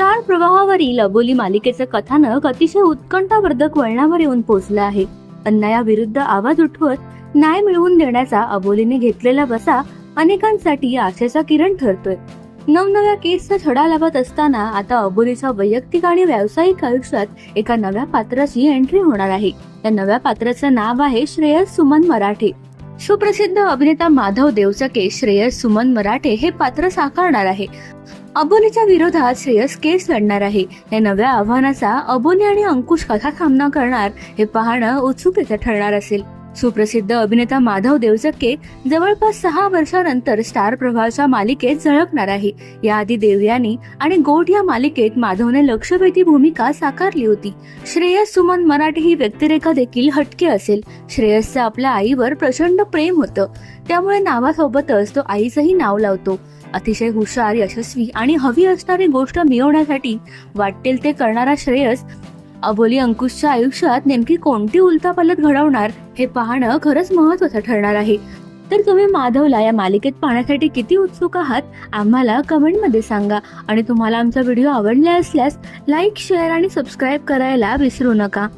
Star प्रवाहावरील अबोली मालिकेचं कथानक अतिशय उत्कंठावर्धक वळणावर येऊन पोहोचलं आहे. अन्यायाविरुद्ध आवाज उठवत न्याय मिळवून देण्याचा अबोलीने घेतलेला बसा अनेकांसाठी आशेचा किरण ठरतोय. नवनव्या केसचा छडा लावत असताना आता अबोलीच्या वैयक्तिक आणि व्यावसायिक आयुष्यात एका नव्या पात्राची एंट्री होणार आहे. या नव्या पात्राचं नाव आहे श्रेयस सुमन मराठे. सुप्रसिद्ध अभिनेता माधव देवचके श्रेयस सुमन मराठे हे पात्र साकारणार आहे. अबोलीच्या विरोधात श्रेयस केस लढणार आहे. या नव्या आव्हानाचा अबोली आणि अंकुश कसा सामना करणार हे पाहणं उत्सुकतेचं ठरणार असेल. सुप्रसिद्ध अभिनेता माधव देवचक्के जवळपास सहा वर्षानंतर स्टार प्रभावच्या मालिकेत झळकणार आहे. याआधी देवयानी आणि गोड या मालिकेत माधवने लक्षवेधी भूमिका साकारली होती. श्रेयस सुमन मराठी ही व्यक्तिरेखा देखील हटके असेल. श्रेयसचं आपल्या आईवर प्रचंड प्रेम होतं. त्यामुळे नावासोबतच तो आईचंही नाव लावतो. अतिशय हुशार यशस्वी आणि हवी असणारी गोष्ट मिळवण्यासाठी वाटेल ते करणारा श्रेयस अबोली अंकुशच्या आयुष्यात नेमकी कोणती उलतापालट घडवणार हे पाहणं खरंच महत्वाचं ठरणार आहे. तर तुम्ही माधवला या मालिकेत पाहण्यासाठी किती उत्सुक आहात आम्हाला कमेंटमध्ये सांगा. आणि तुम्हाला आमचा व्हिडिओ आवडला असल्यास लाईक शेअर आणि सबस्क्राईब करायला विसरू नका.